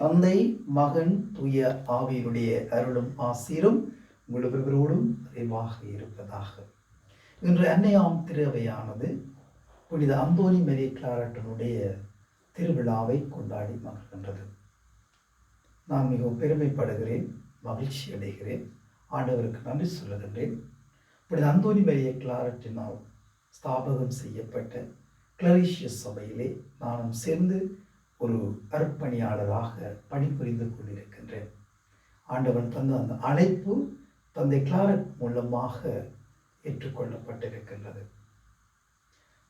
தந்தை மகன் தூய ஆவியினுடைய அருளும் ஆசீரும் உங்கள் நிறைவாக இருப்பதாக. இன்று அன்னையாம் திருவையானது புனித அந்தோனி மெரி கிளாரட்டனுடைய திருவிழாவை கொண்டாடி மகிழ்கின்றது. நான் மிகவும் பெருமைப்படுகிறேன் மகிழ்ச்சி அடைகிறேன் ஆண்டவருக்கு நன்றி சொல்லுகின்றேன். புனித அந்தோனி மெரிய கிளாரட்டினால் ஸ்தாபகம் செய்யப்பட்ட கிளரிஷியஸ் சபையிலே நானும் சேர்ந்து ஒரு அர்ப்பணியாளராக பணிபுரிந்து கொண்டிருக்கின்றேன். ஆண்டவன் தந்த அந்த அழைப்பு தந்தை கிளாரட் மூலமாக ஏற்றுக்கொள்ளப்பட்டிருக்கின்றது.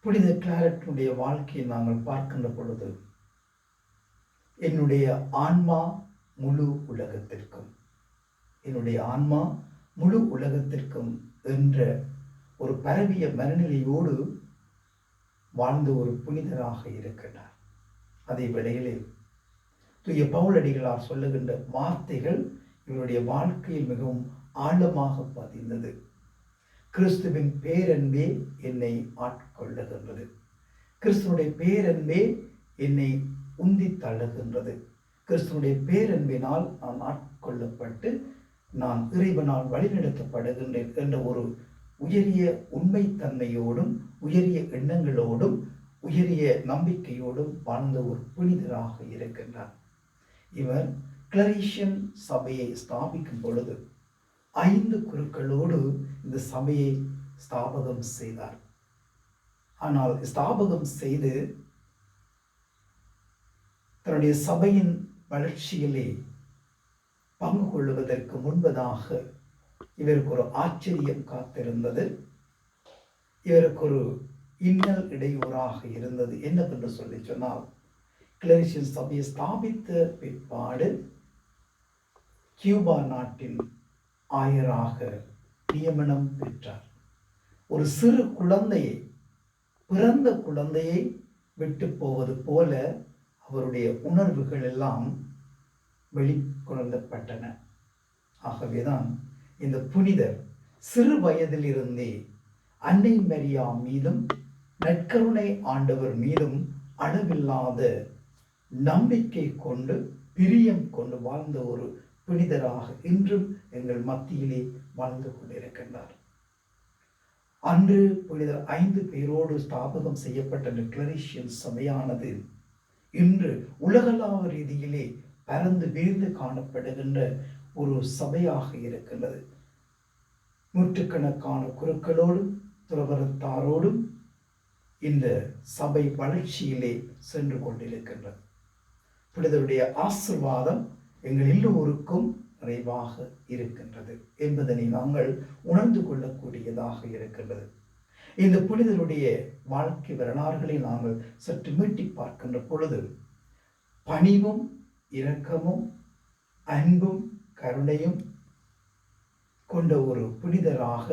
புனித கிளாரட்டினுடைய வாழ்க்கையை நாங்கள் பார்க்கின்ற பொழுது என்னுடைய ஆன்மா முழு உலகத்திற்கும் என்னுடைய ஆன்மா முழு உலகத்திற்கும் என்ற ஒரு பரவிய மனநிலையோடு வாழ்ந்த ஒரு புனிதராக இருக்கின்றார். அதே வேளையிலே தூய பவுலடிகளார் சொல்லுகின்ற வார்த்தைகள் இவருடைய வாழ்க்கையில் மிகவும் ஆழமாக பதிந்தது. கிறிஸ்துவின் பேரன்பே என்னை ஆட்கொள்ளுகின்றது. கிறிஸ்துவனுடைய பேரன்பே என்னை உந்தி தள்ளுகின்றது. கிறிஸ்துவனுடைய பேரன்பினால் நான் ஆட்கொள்ளப்பட்டு நான் இறைவனால் வழிநடத்தப்படுகின்றேன் என்ற ஒரு உயரிய உண்மைத்தன்மையோடும் உயரிய எண்ணங்களோடும் உயரிய நம்பிக்கையோடும் வாழ்ந்த ஒரு புனிதராக இருக்கின்றார். இவர் கிளரிஷியன் சபையை ஸ்தாபிக்கும் பொழுது ஐந்து குருக்களோடு இந்த சபையை ஸ்தாபகம் செய்தார். ஆனால் ஸ்தாபகம் செய்து தன்னுடைய சபையின் வளர்ச்சியிலே பங்கு கொள்வதற்கு முன்பதாக இவருக்கு ஒரு ஆச்சரியம் காத்திருந்தது. இவருக்கு ஒரு இன்னல் இடையூறாக இருந்தது. என்னவென்று சொல்லி சொன்னால் கிளரிஷியன் சபையை ஸ்தாபித்த பிற்பாடு கியூபா நாட்டின் ஆயராக நியமனம் பெற்றார். ஒரு சிறு குழந்தையை பிறந்த குழந்தையை விட்டு போவது போல அவருடைய உணர்வுகள் எல்லாம் வெளிக்கொணர்ந்தப்பட்டன ஆகவேதான் இந்த புனிதர் சிறு வயதிலிருந்தே அன்னை மரியா மீதும் நற்கருணை ஆண்டவர் மீதும் அளவில்லாத நம்பிக்கை கொண்டு பிரியம் கொண்டு வாழ்ந்த ஒரு புனிதராக இன்றும் எங்கள் மத்தியிலே வாழ்ந்து கொண்டிருக்கின்றார். அன்று புனிதர் ஐந்து பேரோடு ஸ்தாபகம் செய்யப்பட்ட டிக்ளரேஷன் சபையானது இன்று உலகளாவ ரீதியிலே பரந்து விரிந்து காணப்படுகின்ற ஒரு சபையாக இருக்கின்றது. நூற்றுக்கணக்கான குருக்களோடும் துறவரத்தாரோடும் இந்த சபை வளர்ச்சியிலே சென்று கொண்டிருக்கின்றது. புனிதருடைய ஆசிர்வாதம் எங்கள் எல்லோருக்கும் நிறைவாக இருக்கின்றது என்பதனை நாங்கள் உணர்ந்து கொள்ளக்கூடியதாக இருக்கின்றது. இந்த புனிதருடைய வாழ்க்கை வரலாறுகளை நாங்கள் சற்று மீட்டி பார்க்கின்ற பொழுது பணிவும் இரக்கமும் அன்பும் கருணையும் கொண்ட ஒரு புனிதராக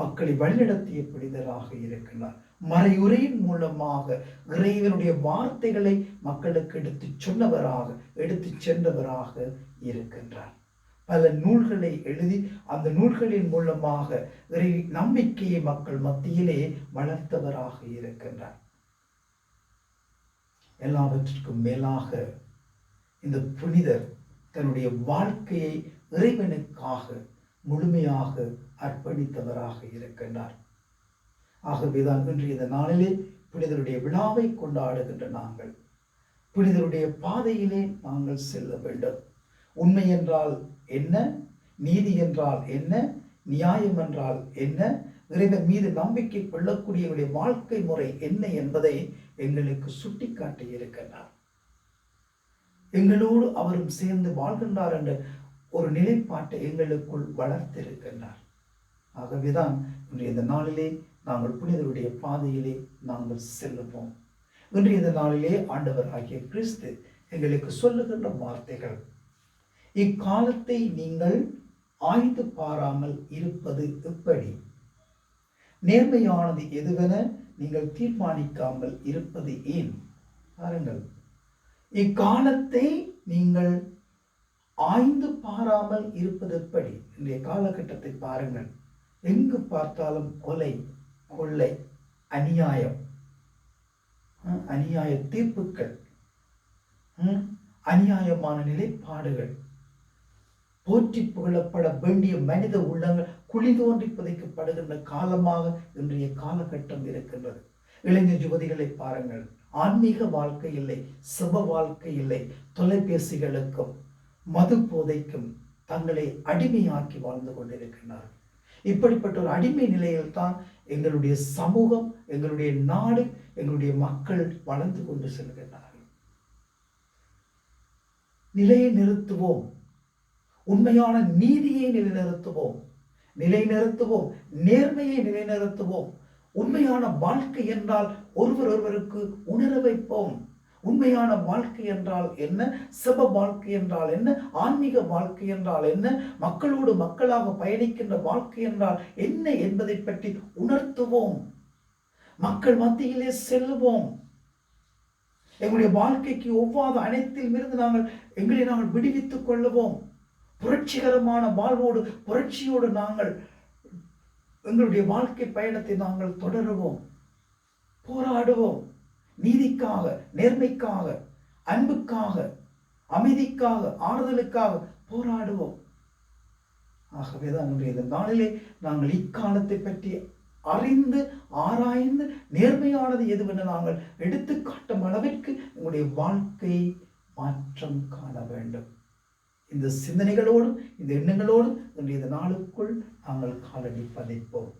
மக்களை வழிநடத்திய புனிதராக இருக்கின்றார். மறையுரையின் மூலமாக இறைவனுடைய வார்த்தைகளை மக்களுக்கு எடுத்து சொன்னவராக எடுத்து சென்றவராக இருக்கின்றார். பல நூல்களை எழுதி அந்த நூல்களின் மூலமாக இறை நம்பிக்கையை மக்கள் மத்தியிலே வளர்த்தவராக இருக்கின்றார். எல்லாவற்றிற்கும் மேலாக இந்த புனிதர் தன்னுடைய வாழ்க்கையை இறைவனுக்காக முழுமையாக அர்ப்பணித்தவராக இருக்கின்றார். ஆகவேதான் இன்று இந்த நாளிலே புனிதருடைய விழாவை கொண்டாடுகின்ற நாங்கள். புனிதருடைய பாதையிலே நாங்கள் செல்ல வேண்டும். உண்மை என்றால் என்ன? நீதி என்றால் என்ன? நியாயம் என்றால் என்ன? இறைவன் மீது நம்பிக்கை கொள்ளக்கூடியவருடைய வாழ்க்கை முறை என்ன என்பதை எங்களுக்கு சுட்டிக்காட்டி இருக்கின்றார். எங்களோடு அவரும் சேர்ந்து வாழ்கின்றார் என்ற ஒரு நிலைப்பாட்டை எங்களுக்குள் வளர்த்திருக்கின்றார். ஆகவேதான் இன்றைய இந்த நாளிலே நாங்கள் புனிதருடைய பாதையிலே நாங்கள் செல்லுவோம். இன்றைய நாளிலே ஆண்டவர் ஆகிய கிறிஸ்து எங்களுக்கு சொல்லுகின்ற வார்த்தைகள் இக்காலத்தை நீங்கள் ஆய்ந்து பாராமல் இருப்பது எப்படி? நேர்மையானது எதுவென நீங்கள் தீர்மானிக்காமல் இருப்பது ஏன்? பாருங்கள் இக்காலத்தை நீங்கள் ஆய்ந்து பாராமல் இருப்பது எப்படி? இன்றைய காலகட்டத்தை பாருங்கள் எங்கு பார்த்தாலும் கொலை கொள்ளை அநியாயம். அநியாய தீர்ப்புகள். அநியாயமான நிலைப்பாடுகள். போற்றி புகழப்பட வேண்டிய மனித உள்ளங்கள் குழி தோன்றி புதைக்கப்படுகின்ற காலமாக இன்றைய காலகட்டம் இருக்கின்றது. இளைஞர் யுவதிகளை பாருங்கள். ஆன்மீக வாழ்க்கை இல்லை சிவ வாழ்க்கை இல்லை தொலைபேசிகளுக்கும் மது போதைக்கும் தங்களை அடிமையாக்கி வாழ்ந்து கொண்டிருக்கின்றார்கள் இப்படிப்பட்ட ஒரு அடிமை நிலையில் தான் எங்களுடைய சமூகம் எங்களுடைய நாடு எங்களுடைய மக்கள் வளர்ந்து கொண்டு செல்கின்றார்கள். நிலையை நிறுத்துவோம். உண்மையான நீதியை நிலைநிறுத்துவோம். நிலைநிறுத்துவோம். நேர்மையை நிலைநிறுத்துவோம். உண்மையான வாழ்க்கை என்றால் ஒருவர் ஒருவருக்கு உணர வைப்போம். உண்மையான வாழ்க்கை என்றால் என்ன? சிவ வாழ்க்கை என்றால் என்ன? ஆன்மீக வாழ்க்கை என்றால் என்ன? மக்களோடு மக்களாக பயணிக்கின்ற வாழ்க்கை என்றால் என்ன என்பதை பற்றி உணர்த்துவோம். மக்கள் மத்தியிலே செல்வோம். எங்களுடைய வாழ்க்கைக்கு ஒவ்வாத அனைத்திலும் இருந்து நாங்கள் எங்களை நாங்கள் விடுவித்துக் கொள்ளுவோம். புரட்சிகரமான வாழ்வோடு புரட்சியோடு நாங்கள் எங்களுடைய வாழ்க்கை பயணத்தை நாங்கள் தொடருவோம். போராடுவோம். நீதிக்காக நேர்மைக்காக அன்புக்காக அமைதிக்காக ஆறுதலுக்காக போராடுவோம். ஆகவேதான் இன்றைய இந்த நாளிலே நாங்கள் இக்காலத்தை பற்றி அறிந்து ஆராய்ந்து நேர்மையானது எதுவென நாங்கள் எடுத்துக்காட்டும் அளவிற்கு உங்களுடைய வாழ்க்கை மாற்றம் காண வேண்டும். இந்த சிந்தனைகளோடும் இந்த எண்ணங்களோடும் இன்றைய இந்த நாளுக்குள் நாங்கள் காலடி பதிப்போம்.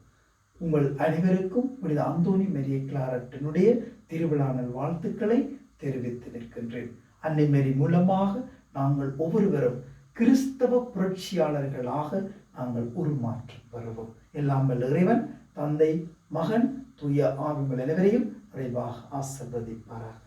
உங்கள் அனைவருக்கும் புனித அந்தோனி மெரிய கிளாரட்டினுடைய திருவிழா வாழ்த்துக்களை தெரிவித்து நிற்கின்றேன். அன்னை மேரி மூலமாக நாங்கள் ஒவ்வொருவரும் கிறிஸ்தவ புரட்சியாளர்களாக நாங்கள் உருமாற்றம் பெறுவோம் எல்லாம் வல்ல இறைவன் தந்தை மகன் தூய ஆவிகள் அனைவரையும் விரைவாக ஆசிர்வதிப்பாராக.